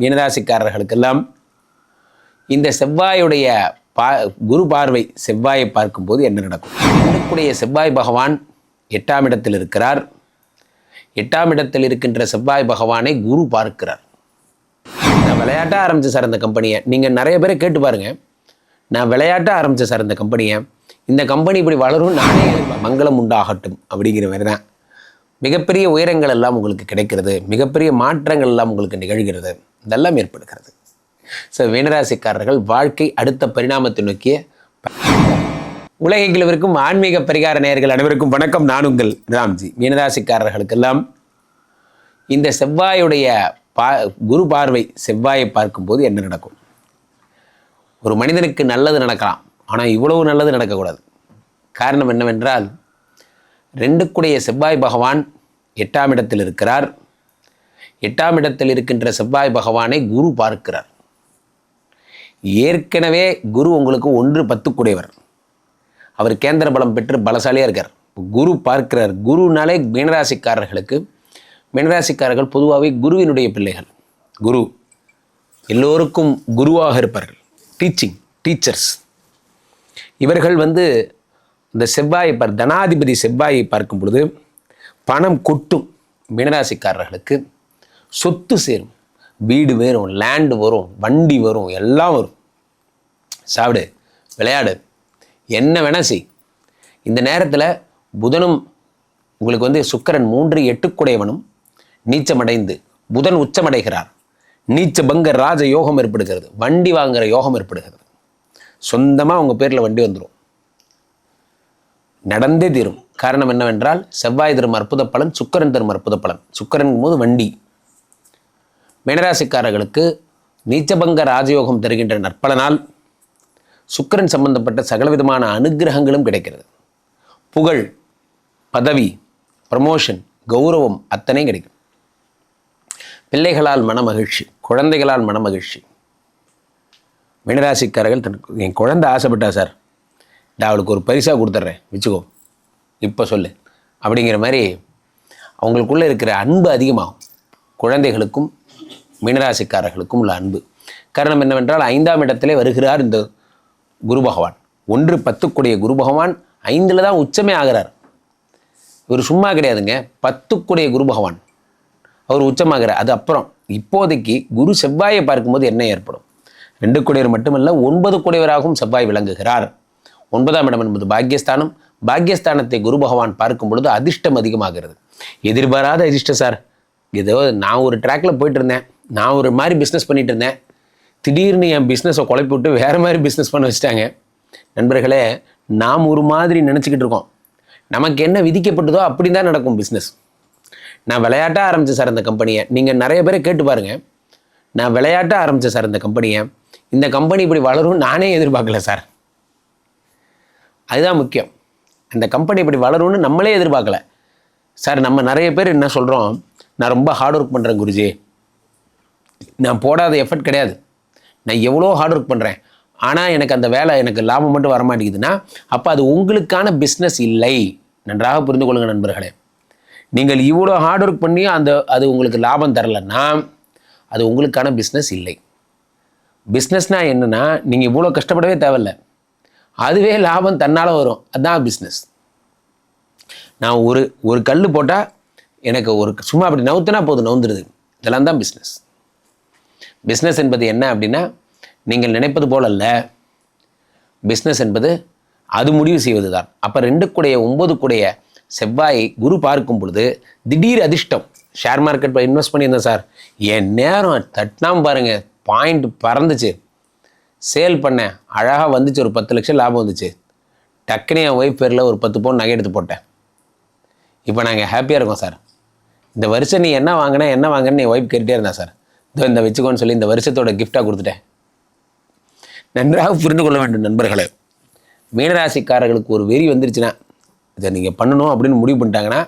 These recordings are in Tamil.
மீனராசிக்காரர்களுக்கெல்லாம் இந்த செவ்வாயுடைய பா குரு பார்வை செவ்வாயை பார்க்கும்போது என்ன நடக்கும்? இருக்கக்கூடிய செவ்வாய் பகவான் எட்டாம் இடத்தில் இருக்கிறார். எட்டாம் இடத்தில் இருக்கின்ற செவ்வாய் பகவானை குரு பார்க்கிறார். நான் விளையாட்டாக ஆரம்பிச்ச சார் அந்த கம்பெனியை. நீங்கள் நிறைய பேரை கேட்டு பாருங்கள் நான் விளையாட்டாக ஆரம்பிச்ச சார் இந்த கம்பெனியை. இந்த கம்பெனி இப்படி வளரும் நானே மங்களம் உண்டாகட்டும் அப்படிங்கிற மாதிரி தான். மிகப்பெரிய உயரங்கள் எல்லாம் உங்களுக்கு கிடைக்கிறது. மிகப்பெரிய மாற்றங்கள் எல்லாம் உங்களுக்கு நிகழ்கிறது. இதெல்லாம் ஏற்படுகிறது. ஸோ மீனராசிக்காரர்கள் வாழ்க்கை அடுத்த பரிணாமத்தை நோக்கிய உலகெங்கிலும் ஆன்மீக பரிகார நேயர்கள் அனைவருக்கும் வணக்கம். நான் உங்கள் ராம்ஜி. மீனராசிக்காரர்களுக்கெல்லாம் இந்த செவ்வாயுடைய பா குரு பார்வை செவ்வாயை பார்க்கும்போது என்ன நடக்கும்? ஒரு மனிதனுக்கு நல்லது நடக்கலாம் ஆனால் இவ்வளவு நல்லது நடக்கக்கூடாது. காரணம் என்னவென்றால் ரெண்டுக்குடைய செவ்வாய் பகவான் எட்டாம் இடத்தில் இருக்கிறார். எட்டாம் இடத்தில் இருக்கின்ற செவ்வாய் பகவானை குரு பார்க்கிறார். ஏற்கனவே குரு உங்களுக்கு ஒன்று பத்துக்குடையவர். அவர் கேந்திர பலம் பெற்று பலசாலியாக இருக்கார். குரு பார்க்கிறார். குருனாலே மீனராசிக்காரர்களுக்கு மீனராசிக்காரர்கள் பொதுவாகவே குருவினுடைய பிள்ளைகள். குரு எல்லோருக்கும் குருவாக இருப்பார்கள். டீச்சிங் டீச்சர்ஸ் இவர்கள் வந்து இந்த செவ்வாயை பார் தனாதிபதி செவ்வாயை பார்க்கும் பொழுது பணம் கொட்டும் மீனராசிக்காரர்களுக்கு சொத்து சேரும். வீடு வரும் லேண்டு வரும் வண்டி வரும் எல்லாம் வரும். சாப்பிடு விளையாடு. என்ன வேணால் செய். இந்த நேரத்தில் புதனும் உங்களுக்கு வந்து சுக்கரன் மூன்று எட்டுக்குடையவனும் நீச்சமடைந்து புதன் உச்சமடைகிறார். நீச்ச பங்க ராஜ யோகம் ஏற்படுகிறது. வண்டி வாங்குகிற யோகம் ஏற்படுகிறது. சொந்தமாக உங்கள் பேரில் வண்டி வந்துடும் நடந்தே தீரும். காரணம் என்னவென்றால் செவ்வாய் தரும் அற்புத பலன் சுக்கரன் தரும் அற்புத பலன். சுக்கரன் போது வண்டி. மீனராசிக்காரர்களுக்கு நீச்சபங்க ராஜயோகம் தருகின்ற நற்பலனால் சுக்கிரன் சம்பந்தப்பட்ட சகலவிதமான அனுகிரகங்களும் கிடைக்கிறது. புகழ் பதவி ப்ரமோஷன் கௌரவம் அத்தனை கிடைக்கும். பிள்ளைகளால் மனமகிழ்ச்சி குழந்தைகளால் மனமகிழ்ச்சி. மீனராசிக்காரர்கள் தனக்கு என் குழந்தை ஆசைப்பட்டா சார். நான் அவளுக்கு ஒரு பரிசாக கொடுத்துட்றேன். வச்சுக்கோ. இப்போ சொல்லு. அப்படிங்கிற மாதிரி அவங்களுக்குள்ளே இருக்கிற அன்பு அதிகமாகும். குழந்தைகளுக்கும் மீனராசிக்காரர்களுக்கும் உள்ள அன்பு. காரணம் என்னவென்றால் ஐந்தாம் இடத்திலே வருகிறார் இந்த குரு பகவான். ஒன்று பத்துக்குடைய குரு பகவான் ஐந்தில் தான் உச்சமே ஆகிறார். இவர் சும்மா கிடையாதுங்க பத்துக்குடைய குரு பகவான். அவர் உச்சமாகிறார். அது அப்புறம் இப்போதைக்கு குரு செவ்வாயை பார்க்கும்போது என்ன ஏற்படும்? ரெண்டு குடையவர் மட்டுமல்ல ஒன்பது குடையவராகவும் செவ்வாய் விளங்குகிறார். ஒன்பதாம் இடம் என்பது பாக்கியஸ்தானம். பாக்கியஸ்தானத்தை குரு பகவான் பார்க்கும் பொழுது அதிர்ஷ்டம் அதிகமாகிறது. எதிர்பாராத அதிர்ஷ்டம் சார். ஏதோ நான் ஒரு ட்ராக்ல போயிட்டு இருந்தேன். நான் ஒரு மாதிரி பிஸ்னஸ் பண்ணிகிட்டு இருந்தேன். திடீர்னு என் பிஸ்னஸை குழப்பி விட்டு வேறு மாதிரி பிஸ்னஸ் பண்ண வச்சுட்டாங்க. நண்பர்களே நாம் ஒரு மாதிரி நினச்சிக்கிட்டு இருக்கோம். நமக்கு என்ன விதிக்கப்பட்டதோ அப்படி தான் நடக்கும் பிஸ்னஸ் நான் விளையாட்டாக ஆரம்பித்தேன் சார் அந்த கம்பெனியை நீங்கள் நிறைய பேரை கேட்டு பாருங்கள் நான் விளையாட்டாக ஆரம்பித்தேன் சார் இந்த கம்பெனியை இந்த கம்பெனி இப்படி வளரும் நானே எதிர்பார்க்கல சார் அதுதான் முக்கியம். அந்த கம்பெனி இப்படி வளரும்னு நம்மளே எதிர்பார்க்கல. சார் நம்ம நிறைய பேர் என்ன சொல்கிறோம் நான் ரொம்ப ஹார்ட் ஒர்க் பண்ணுறேன் குருஜி. நான் போடாத எஃபர்ட் கிடையாது. நான் எவ்வளோ ஹார்ட் ஒர்க் பண்ணுறேன் ஆனால் எனக்கு அந்த வேலை எனக்கு லாபம் மட்டும் வரமாட்டேங்குதுன்னா அப்போ அது உங்களுக்கான பிஸ்னஸ் இல்லை. நன்றாக புரிந்து கொள்ளுங்கள் நண்பர்களே. நீங்கள் இவ்வளோ ஹார்ட் ஒர்க் பண்ணி அந்த அது உங்களுக்கு லாபம் தரலைன்னா அது உங்களுக்கான பிஸ்னஸ் இல்லை. பிஸ்னஸ்னால் என்னென்னா நீங்கள் இவ்வளோ கஷ்டப்படவே தேவையில்ல. அதுவே லாபம் தன்னால் வரும். அதுதான் பிஸ்னஸ் நான் ஒரு ஒரு கல் போட்டால் எனக்கு ஒரு சும்மா அப்படி நவுத்துனா போதும் நவுந்துடுது இதெல்லாம் தான் பிஸ்னஸ் பிஸ்னஸ் என்பது என்ன அப்படின்னா நீங்கள் நினைப்பது போல் அல்ல. பிஸ்னஸ் என்பது அது முடிவு செய்வது தான் அப்போ ரெண்டு கூடைய ஒன்பது கூடைய செவ்வாயை குரு பார்க்கும் பொழுது திடீர் அதிர்ஷ்டம். ஷேர் மார்க்கெட்டில் இன்வெஸ்ட் பண்ணியிருந்தேன் சார். என் நேரம் தட்டினாம பாருங்கள் பாயிண்ட் பறந்துச்சு. சேல் பண்ணேன் அழகாக வந்துச்சு ஒரு பத்து லட்சம் லாபம் வந்துச்சு. டக்குனு என் ஒய்ஃப் பேரில் ஒரு பத்து பவுன் நகை எடுத்து போட்டேன். இப்போ நாங்கள் ஹாப்பியாக இருக்கோம் சார். இந்த வருஷம் நீ என்ன வாங்கினா என்ன வாங்கினு என் ஒய்ஃப் கேட்டுகிட்டே இருந்தா சார். இதோ இந்த வச்சுக்கோன்னு சொல்லி இந்த வருஷத்தோட கிஃப்டாக கொடுத்துட்டேன். நன்றாக புரிந்து கொள்ள வேண்டும் நண்பர்களே. மீனராசிக்காரர்களுக்கு ஒரு வெறி வந்துருச்சுன்னா இதை நீங்கள் பண்ணணும் அப்படின்னு முடிவு பண்ணிட்டாங்கன்னா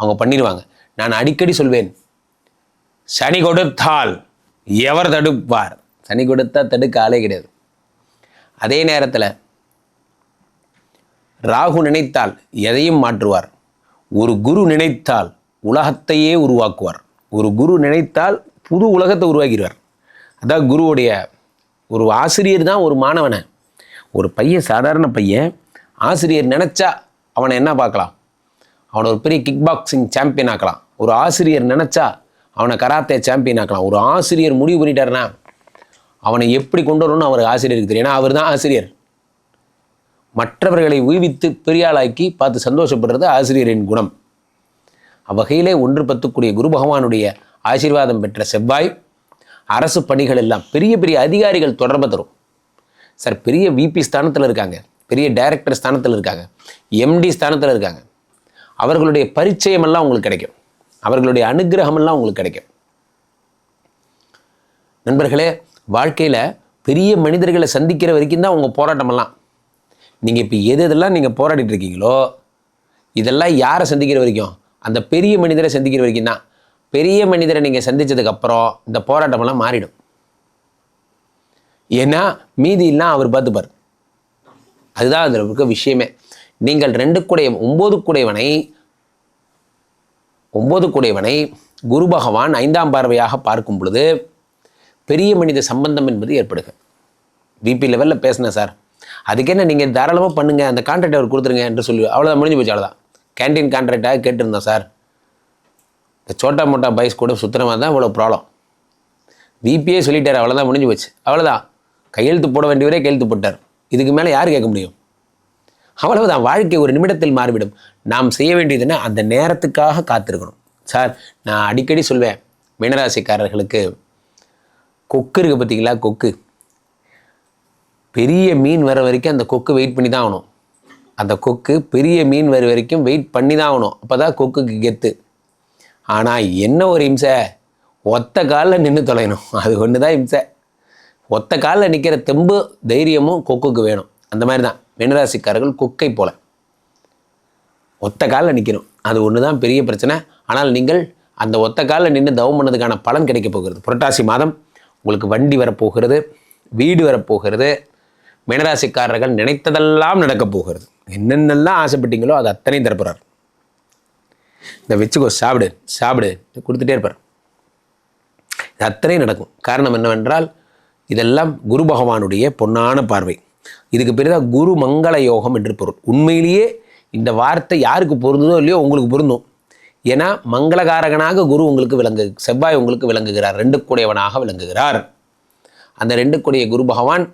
அவங்க பண்ணிடுவாங்க. நான் அடிக்கடி சொல்வேன் சனி கொடுத்தால் எவர் தடுப்பார்? சனி கொடுத்தா தடுக்க ஆளே கிடையாது. அதே நேரத்தில் ராகு நினைத்தால் எதையும் மாற்றுவார். ஒரு குரு நினைத்தால் உலகத்தையே உருவாக்குவார். ஒரு குரு நினைத்தால் புது உலகத்தை உருவாக்கிடுவார். அதான் குருவுடைய ஒரு ஆசிரியர் தான் ஒரு மாணவனை. ஒரு பையன் சாதாரண பையன் ஆசிரியர் நினச்சா அவனை என்ன பார்க்கலாம்? அவனை ஒரு பெரிய கிக் பாக்ஸிங் சாம்பியன் ஆக்கலாம். ஒரு ஆசிரியர் நினச்சா அவனை கராத்தே சாம்பியன் ஆக்கலாம். ஒரு ஆசிரியர் முடிவு பண்ணிட்டாருன்னா அவனை எப்படி கொண்டு வரணும்னு அவருக்கு ஆசிரியருக்கு தெரியும். ஏன்னா அவர் தான் ஆசிரியர். மற்றவர்களை உய்வித்து பெரியாளாக்கி பார்த்து சந்தோஷப்படுறது ஆசிரியரின் குணம். அவ்வகையிலே ஒன்று பத்துக்குரிய குரு பகவானுடைய ஆசீர்வாதம் பெற்ற செவ்வாய் அரசு பணிகள் எல்லாம் பெரிய பெரிய அதிகாரிகள் தொடர்பு தரும். சார் பெரிய விபி ஸ்தானத்தில் இருக்காங்க. பெரிய டைரக்டர் ஸ்தானத்தில் இருக்காங்க. எம்டி ஸ்தானத்தில் இருக்காங்க. அவர்களுடைய பரிச்சயம் எல்லாம் உங்களுக்கு கிடைக்கும். அவர்களுடைய அனுகிரகம் எல்லாம் உங்களுக்கு கிடைக்கும். நண்பர்களே வாழ்க்கையில் பெரிய மனிதர்களை சந்திக்கிற வரைக்கும் தான் உங்கள் போராட்டமெல்லாம் நீங்கள் இப்போ எது எதெல்லாம் நீங்கள் போராடிட்டு இருக்கீங்களோ இதெல்லாம் யாரை சந்திக்கிற வரைக்கும்? அந்த பெரிய மனிதரை சந்திக்கிற வரைக்கும் தான். பெரிய மனிதரை நீங்கள் சந்திச்சதுக்கப்புறம் இந்த போராட்டமெல்லாம் மாறிடும். ஏன்னா மீதியெல்லாம் அவர் பார்த்துப்பார் அதுதான் அதில் இருக்க விஷயமே. நீங்கள் ரெண்டு குடைய ஒம்பது கூடையவனை ஒம்பது கூடையவனை குரு பகவான் ஐந்தாம் பார்வையாக பார்க்கும் பொழுது பெரிய மனித சம்பந்தம் என்பது ஏற்படுக. விபி லெவலில் பேசினேன் சார். அதுக்கு என்ன நீங்கள் தாராளமாக பண்ணுங்கள் அந்த கான்ட்ராக்ட் அவர் கொடுத்துருங்க என்று சொல்லி அவ்வளோதான் முடிஞ்சு போச்சு அவ்வளோதான் கேன்டீன் கான்ட்ராக்டாக கேட்டிருந்தோம் சார். இந்த சோட்டா மோட்டா பைஸ் கூட சுத்தமாக தான் இவ்வளோ ப்ராப்ளம் விபியே சொல்லிட்டார் அவ்வளோதான் முடிஞ்சு போச்சு. அவ்வளோதான் கையெழுத்து போட வேண்டியவரே கையெழுத்து போட்டார். இதுக்கு மேலே யார் கேட்க முடியும்? அவ்வளவுதான். வாழ்க்கை ஒரு நிமிடத்தில் மாறிவிடும். நாம் செய்ய வேண்டியதுன்னா அந்த நேரத்துக்காக காத்திருக்கணும். சார் நான் அடிக்கடி சொல்வேன் மீனராசிக்காரர்களுக்கு. கொக்கு இருக்குது பார்த்தீங்களா கொக்கு. பெரிய மீன் வர வரைக்கும் அந்த கொக்கு வெயிட் பண்ணி தான் ஆகணும். அந்த கொக்கு பெரிய மீன் வர வரைக்கும் வெயிட் பண்ணி தான் ஆகணும். அப்போ தான் கொக்குக்கு கெத்து. ஆனால் என்ன ஒரு இம்சை? ஒத்த காலில் நின்று தொலையணும். அது ஒன்று தான் இம்சை. ஒத்த காலில் நிற்கிற தெம்பு தைரியமும் கொக்குக்கு வேணும். அந்த மாதிரி தான் மீனராசிக்காரர்கள் கொக்கை போல. ஒத்த காலில் நிற்கணும் அது ஒன்று தான் பெரிய பிரச்சனை. ஆனால் நீங்கள் அந்த ஒத்த காலில் நின்று தவம் பண்ணதுக்கான பலன் கிடைக்க போகிறது. புரட்டாசி மாதம் உங்களுக்கு வண்டி வரப்போகிறது வீடு வரப்போகிறது. மீனராசிக்காரர்கள் நினைத்ததெல்லாம் நடக்கப் போகிறது. என்னென்னலாம் ஆசைப்பட்டீங்களோ அது அத்தனையும் தரப்புறார். இந்த வச்சுக்கோ சாப்பிடு சாப்பிடு கொடுத்துட்டே இருப்பார். இது அத்தனையும் நடக்கும். காரணம் என்னவென்றால் இதெல்லாம் குரு பகவானுடைய பொன்னான பார்வை. இதுக்கு பேர் தான் குரு மங்கள யோகம் என்று பொருள். உண்மையிலேயே இந்த வார்த்தை யாருக்கு பொருந்ததோ இல்லையோ உங்களுக்கு பொருந்தும். ஏன்னா மங்களகாரகனாக குரு உங்களுக்கு விளங்கு செவ்வாய் உங்களுக்கு விளங்குகிறார் ரெண்டு கூடையவனாக விளங்குகிறார். அந்த ரெண்டு கூடிய குரு பகவான்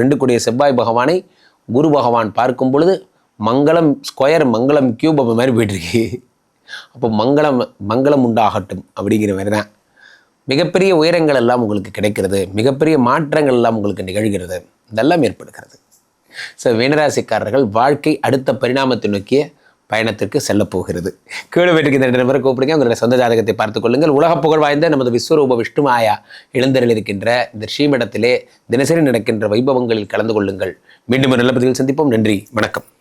ரெண்டு கூடிய செவ்வாய் பகவானை குரு பகவான் பார்க்கும் பொழுது மங்களம் ஸ்கொயர் மங்களம் கியூப் அப்போ மாதிரி போயிட்டுருக்கு. அப்போ மங்களம் மங்களம் உண்டாகட்டும் அப்படிங்கிற மாதிரி தான். மிகப்பெரிய உயரங்கள் எல்லாம் உங்களுக்கு கிடைக்கிறது. மிகப்பெரிய மாற்றங்கள் எல்லாம் உங்களுக்கு நிகழ்கிறது. இதெல்லாம் ஏற்படுகிறது. ஸோ மீனராசிக்காரர்கள் வாழ்க்கை அடுத்த பரிணாமத்தை நோக்கிய பயணத்திற்கு செல்லப் போகிறது. கீழே வீட்டுக்கு இந்த ரெண்டு நபரை கூப்பிடுங்க. உங்களுடைய சொந்த ஜாதகத்தை பார்த்துக் கொள்ளுங்கள். உலக புகழ் வாய்ந்த நமது விஸ்வரூப விஷ்ணுமாயா இளந்தரில் இருக்கின்ற இந்த ஸ்ரீமடத்திலே தினசரி நடக்கின்ற வைபவங்களில் கலந்து கொள்ளுங்கள். மீண்டும் ஒரு நல்ல பதிவில் சந்திப்போம். நன்றி. வணக்கம்.